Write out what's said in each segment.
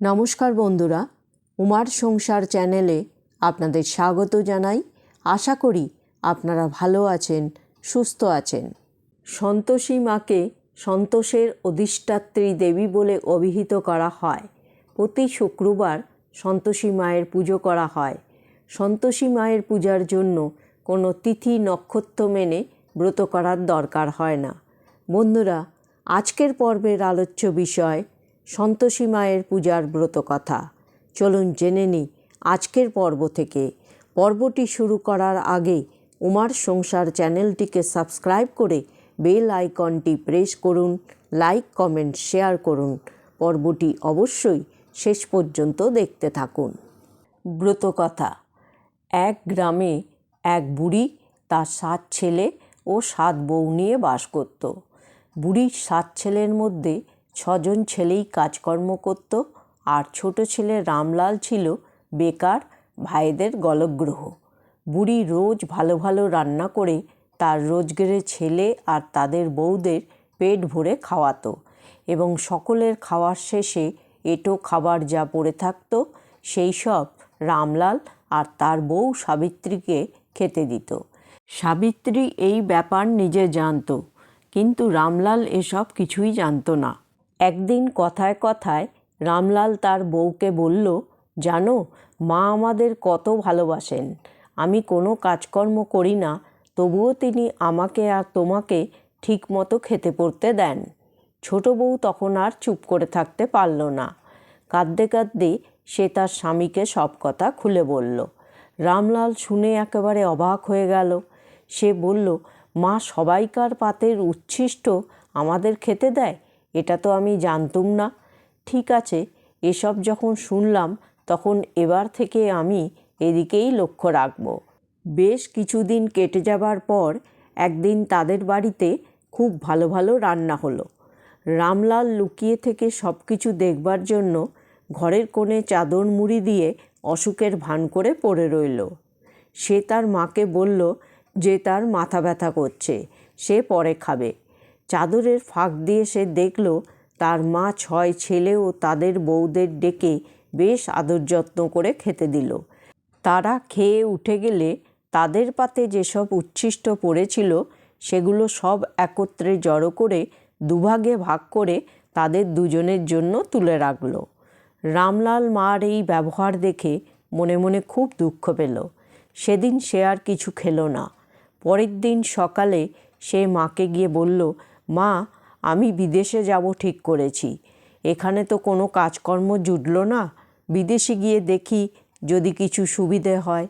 নমস্কার বন্ধুরা, উমার সংসার চ্যানেলে আপনাদের স্বাগত জানাই। আশা করি আপনারা ভালো আছেন, সুস্থ আছেন। সন্তোষী মাকে সন্তোষের অধিষ্ঠাত্রী দেবী বলে অভিহিত করা হয়। প্রতি শুক্রবার সন্তোষী মায়ের পুজো করা হয়। সন্তোষী মায়ের পূজার জন্য কোনো তিথি নক্ষত্র মেনে ব্রত করার দরকার হয় না। বন্ধুরা, আজকের পর্বের আলোচ্য বিষয় সন্তোষী মায়ের পূজার ব্রত কথা। চলুন জেনে নিই আজকের পর্ব থেকে। পর্বটি শুরু করার আগে উমার সংসার চ্যানেলটিকে সাবস্ক্রাইব করে বেল আইকনটি প্রেস করুন, লাইক, কমেন্ট, শেয়ার করুন। পর্বটি অবশ্যই শেষ পর্যন্ত দেখতে থাকুন। ব্রতকথা এক গ্রামে এক বুড়ি তার সাত ছেলে ও সাত বউ নিয়ে বাস করত। বুড়ির সাত ছেলের মধ্যে ছজন ছেলেই কাজকর্ম করত, আর ছোট ছেলে রামলাল ছিল বেকার, ভাইদের গলগ্রহ। বুড়ি রোজ ভালো ভালো রান্না করে তার রোজগারের ছেলে আর তাদের বউদের পেট ভরে খাওয়াতো এবং সকলের খাওয়ার শেষে এটো খাবার যা পড়ে থাকতো, সেই সব রামলাল আর তার বউ সাবিত্রীকে খেতে দিত। সাবিত্রী এই ব্যাপার নিজে জানত, কিন্তু রামলাল এসব কিছুই জানতো না। একদিন কথায় কথায় রামলাল তার বউকে বলল, জানো, মা আমাদের কত ভালোবাসেন। আমি কোনো কাজকর্ম করি না, তবুও তিনি আমাকে আর তোমাকে ঠিক মতো খেতে পড়তে দেন ছোট বউ তখন আর চুপ করে থাকতে পারল না। কাঁদতে কাঁদতে সে তার স্বামীকে সব কথা খুলে বলল। রামলাল শুনে একেবারে অবাক হয়ে গেল। সে বলল, মা সবাইকার পাতের উচ্ছিষ্ট আমাদের খেতে দেয়? এটা তো আমি জানতুম না। ঠিক আছে, এসব যখন শুনলাম, তখন এবার থেকে আমি এদিকেই লক্ষ্য রাখব। বেশ কিছুদিন কেটে যাবার পর একদিন তাদের বাড়িতে খুব ভালো ভালো রান্না হলো। রামলাল লুকিয়ে থেকে সব কিছু দেখবার জন্য ঘরের কোণে চাদর মুড়ি দিয়ে অসুখের ভান করে পড়ে রইল। সে তার মাকে বলল যে তার মাথা ব্যথা করছে, সে পরে খাবে। চাদরের ফাঁক দিয়ে সে দেখল, তার মা ছয় ছেলে ও তাদের বউদের ডেকে বেশ আদর যত্ন করে খেতে দিল। তারা খেয়ে উঠে গেলে তাদের পাতে যেসব উচ্ছিষ্ট পড়েছিল, সেগুলো সব একত্রে জড়ো করে দুভাগে ভাগ করে তাদের দুজনের জন্য তুলে রাখল। রামলাল মার এই ব্যবহার দেখে মনে মনে খুব দুঃখ পেল। সেদিন সে আর কিছু খেলো না। পরের দিন সকালে সে মাকে গিয়ে বলল মা, আমি বিদেশে যাব ঠিক করেছি। এখানে তো কোনো কাজকর্ম জুটল না। বিদেশে গিয়ে দেখি যদি কিছু সুবিধে হয়।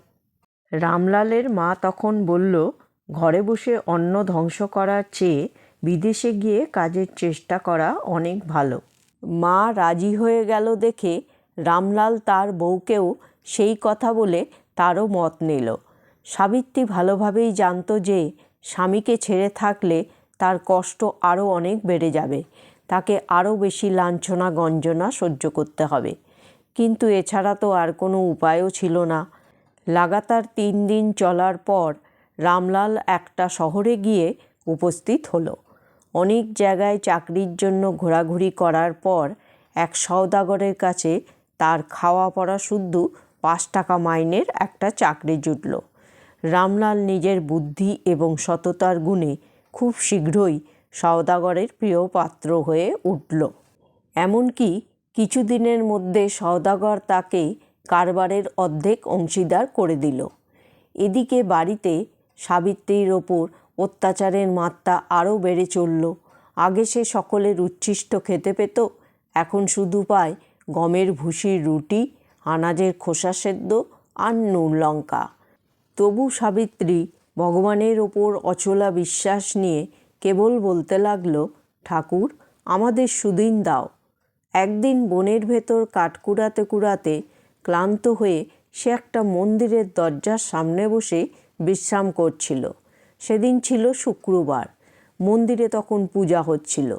রামলালের মা তখন বলল, ঘরে বসে অন্ন ধ্বংস করার চেয়ে বিদেশে গিয়ে কাজের চেষ্টা করা অনেক ভালো। মা রাজি হয়ে গেল দেখে রামলাল তার বউকেও সেই কথা বলে তারও মত নিল। সাবিত্রী ভালোভাবেই জানত যে স্বামীকে ছেড়ে থাকলে তার কষ্ট আরও অনেক বেড়ে যাবে। তাকে আরও বেশি লাঞ্ছনা, গঞ্জনা সহ্য করতে হবে। কিন্তু এছাড়া তো আর কোনো উপায়ও ছিল না। লাগাতার তিন দিন চলার পর রামলাল একটা শহরে গিয়ে উপস্থিত হলো। অনেক জায়গায় চাকরির জন্য ঘোরাঘুরি করার পর এক সওদাগরের কাছে তার খাওয়া পড়া শুদ্ধ পাঁচ টাকা মাইনের একটা চাকরি জুটল। রামলাল নিজের বুদ্ধি এবং সততার গুণে খুব শীঘ্রই সওদাগরের প্রিয় পাত্র হয়ে উঠল। এমনকি কিছুদিনের মধ্যে সওদাগর তাকে কারবারের অর্ধেক অংশীদার করে দিল। এদিকে বাড়িতে সাবিত্রীর ওপর অত্যাচারের মাত্রা আরও বেড়ে চলল। আগে সে সকলের উচ্ছিষ্ট খেতে পেত, এখন শুধু পায় গমের ভুসির রুটি, আনাজের খোসা সেদ্ধ আর নুন লঙ্কা। তবু সাবিত্রী ভগবানের ওপর অচলা বিশ্বাস নিয়ে কেবল বলতে লাগল, ঠাকুর, আমাদের সুদিন দাও। একদিন বনের ভেতর কাঠ কুড়াতে কুড়াতে ক্লান্ত হয়ে সে একটা মন্দিরের দরজার সামনে বসে বিশ্রাম করছিল। সেদিন ছিল শুক্রবার। মন্দিরে তখন পূজা হচ্ছিল।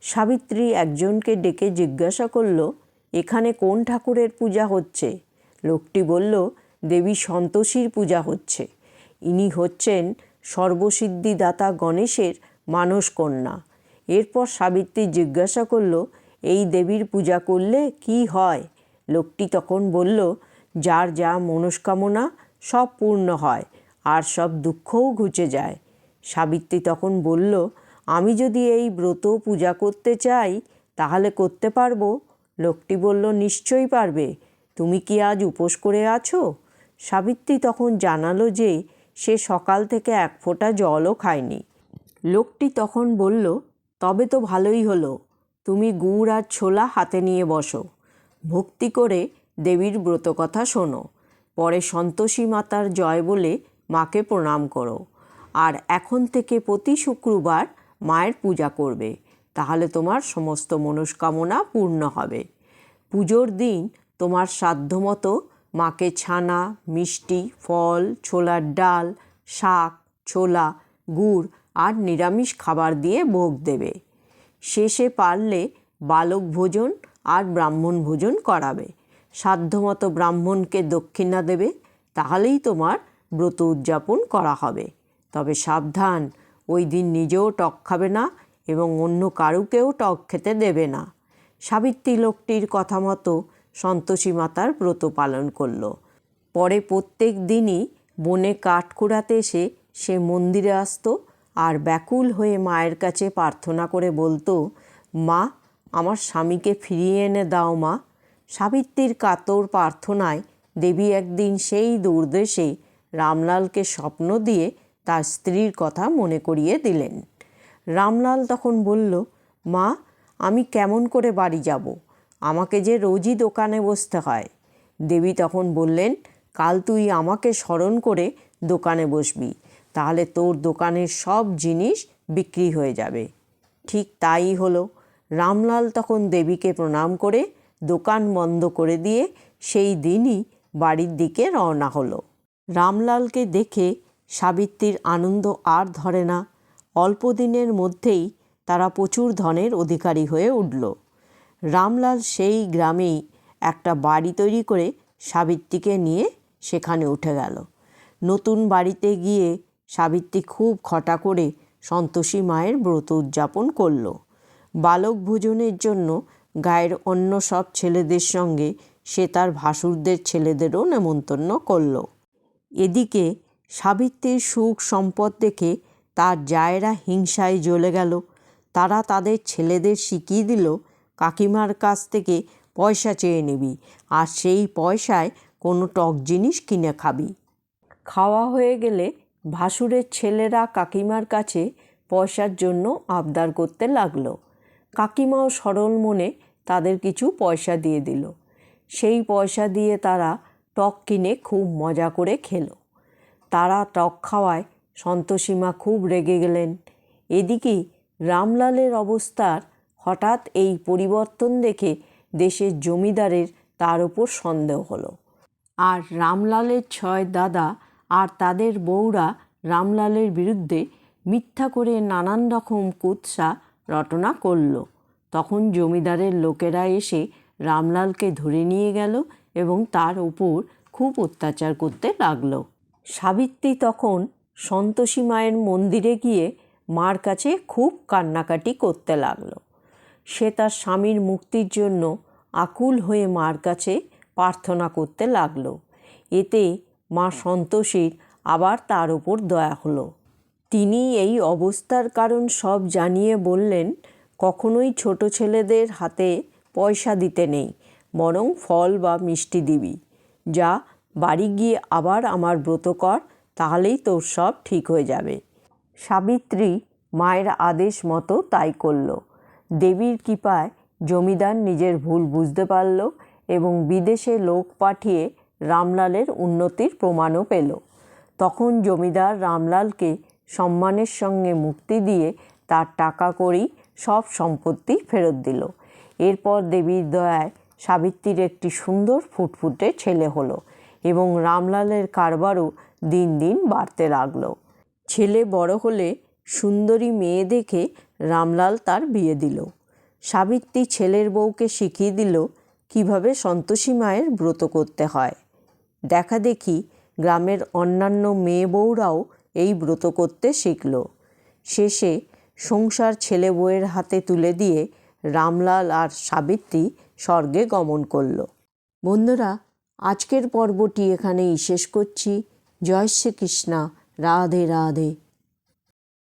সাবিত্রী একজনকে ডেকে জিজ্ঞাসা করল, এখানে কোন ঠাকুরের পূজা হচ্ছে? লোকটি বলল, দেবী সন্তোষীর পূজা হচ্ছে। ইনি হচ্ছেন সর্বসিদ্ধিদাতা গণেশের মানস কন্যা এরপর সাবিত্রী জিজ্ঞাসা করল, এই দেবীর পূজা করলে কি হয়? লোকটি তখন বলল, যার যা মনস্কামনা সব পূর্ণ হয়, আর সব দুঃখও ঘুচে যায়। সাবিত্রী তখন বলল, আমি যদি এই ব্রত পূজা করতে চাই, তাহলে করতে পারব? লোকটি বলল, নিশ্চয়ই পারবে। তুমি কি আজ উপোস করে আছো? সাবিত্রী তখন জানালো যে সে সকাল থেকে এক ফোঁটা জলও খায়নি। লোকটি তখন বলল, তবে তো ভালোই হলো। তুমি গুড় আর ছোলা হাতে নিয়ে বসো। ভক্তি করে দেবীর ব্রতকথা শোনো। পরে সন্তোষী মাতার জয় বলে মাকে প্রণাম করো। আর এখন থেকে প্রতি শুক্রবার মায়ের পূজা করবে। তাহলে তোমার সমস্ত মনস্কামনা পূর্ণ হবে। পুজোর দিন তোমার সাধ্যমতো মাকে ছানা, মিষ্টি, ফল, ছোলার ডাল, শাক, ছোলা, গুড় আর নিরামিষ খাবার দিয়ে ভোগ দেবে। শেষে পারলে বালক ভোজন আর ব্রাহ্মণ ভোজন করাবে। সাধ্যমতো ব্রাহ্মণকে দক্ষিণা দেবে, তাহলেই তোমার ব্রত উদযাপন করা হবে। তবে সাবধান, ওই দিন নিজেও টক খাবে না এবং অন্য কারুকেও টক খেতে দেবে না। সাবিত্রী লোকটির কথা মতো সন্তোষী মাতার ব্রত পালন করল। পরে প্রত্যেক দিনই বনে কাঠ কুড়াতে এসে সে মন্দিরে আসতো আর ব্যাকুল হয়ে মায়ের কাছে প্রার্থনা করে বলতো, মা, আমার স্বামীকে ফিরিয়ে এনে দাও মা। সাবিত্রীর কাতর প্রার্থনায় দেবী একদিন সেই দুর্দেশে রামলালকে স্বপ্ন দিয়ে তার স্ত্রীর কথা মনে করিয়ে দিলেন। রামলাল তখন বলল, মা, আমি কেমন করে বাড়ি যাব? আমাকে যে রোজই দোকানে বসতে হয়। দেবী তখন বললেন, কাল তুই আমাকে স্মরণ করে দোকানে বসবি, তাহলে তোর দোকানের সব জিনিস বিক্রি হয়ে যাবে। ঠিক তাই হলো। রামলাল তখন দেবীকে প্রণাম করে দোকান বন্ধ করে দিয়ে সেই দিনই বাড়ির দিকে রওনা হলো। রামলালকে দেখে সাবিত্রীর আনন্দ আর ধরে না। অল্প দিনের মধ্যেই তারা প্রচুর ধনের অধিকারী হয়ে উঠল। রামলাল সেই গ্রামেই একটা বাড়ি তৈরি করে সাবিত্রীকে নিয়ে সেখানে উঠে গেল। নতুন বাড়িতে গিয়ে সাবিত্রী খুব খটা করে সন্তোষী মায়ের ব্রত উদযাপন করল। বালক ভোজনের জন্য গায়ের অন্য সব ছেলেদের সঙ্গে সে তার ভাসুরদের ছেলেদেরও নেমন্তন্ন করল। এদিকে সাবিত্রীর সুখ সম্পদ দেখে তার জায়েরা হিংসায় জ্বলে গেল। তারা তাদের ছেলেদের শিখিয়ে দিল কাকিমার কাছ থেকে পয়সা চেয়ে নিবি আর সেই পয়সায় কোনো টক জিনিস কিনে খাবি। খাওয়া হয়ে গেলে ভাসুরের ছেলেরা কাকিমার কাছে পয়সার জন্য আবদার করতে লাগল। কাকিমাও সরল মনে তাদের কিছু পয়সা দিয়ে দিল। সেই পয়সা দিয়ে তারা টক কিনে খুব মজা করে খেলো। তারা টক খাওয়ায় সন্তোষীমা খুব রেগে গেলেন। এদিকে রামলালের অবস্থার হঠাৎ এই পরিবর্তন দেখে দেশের জমিদারের তার ওপর সন্দেহ হলো। আর রামলালের ছয় দাদা আর তাদের বউরা রামলালের বিরুদ্ধে মিথ্যা করে নানান রকম কুৎসা রটনা করল। তখন জমিদারের লোকেরা এসে রামলালকে ধরে নিয়ে গেল এবং তার উপর খুব অত্যাচার করতে লাগল। সাবিত্রী তখন সন্তোষী মায়ের মন্দিরে গিয়ে মার কাছে খুব কান্নাকাটি করতে লাগল। সে তার স্বামীর মুক্তির জন্য আকুল হয়ে মার কাছে প্রার্থনা করতে লাগল। এতে মা সন্তোষীর আবার তার উপর দয়া হলো। তিনি এই অবস্থার কারণ সব জানিয়ে বললেন, কখনোই ছোট ছেলেদের হাতে পয়সা দিতে নেই, বরং ফল বা মিষ্টি দিবি। যা বাড়ি গিয়ে আবার আমার ব্রত কর, তাহলেই তোর সব ঠিক হয়ে যাবে। সাবিত্রী মায়ের আদেশ মতো তাই করল। দেবীর কৃপায় জমিদার নিজের ভুল বুঝতে পারল এবং বিদেশে লোক পাঠিয়ে রামলালের উন্নতির প্রমাণও পেল। তখন জমিদার রামলালকে সম্মানের সঙ্গে মুক্তি দিয়ে তার টাকা করেই সব সম্পত্তি ফেরত দিল। এরপর দেবীর দয়ায় সাবিত্রীর একটি সুন্দর ফুটফুটে ছেলে হলো এবং রামলালের কারবারও দিন দিন বাড়তে লাগল। ছেলে বড় হলে সুন্দরী মেয়ে দেখে রামলাল তার বিয়ে দিল। সাবিত্রী ছেলের বউকে শিখিয়ে দিল কীভাবে সন্তোষী মায়ের ব্রত করতে হয়। দেখা দেখি গ্রামের অন্যান্য মেয়ে বউরাও এই ব্রত করতে শিখল। শেষে সংসার ছেলে বউয়ের হাতে তুলে দিয়ে রামলাল আর সাবিত্রী স্বর্গে গমন করল। বন্ধুরা, আজকের পর্বটি এখানেই শেষ করছি। জয় শ্রীকৃষ্ণা। রাধে রাধে।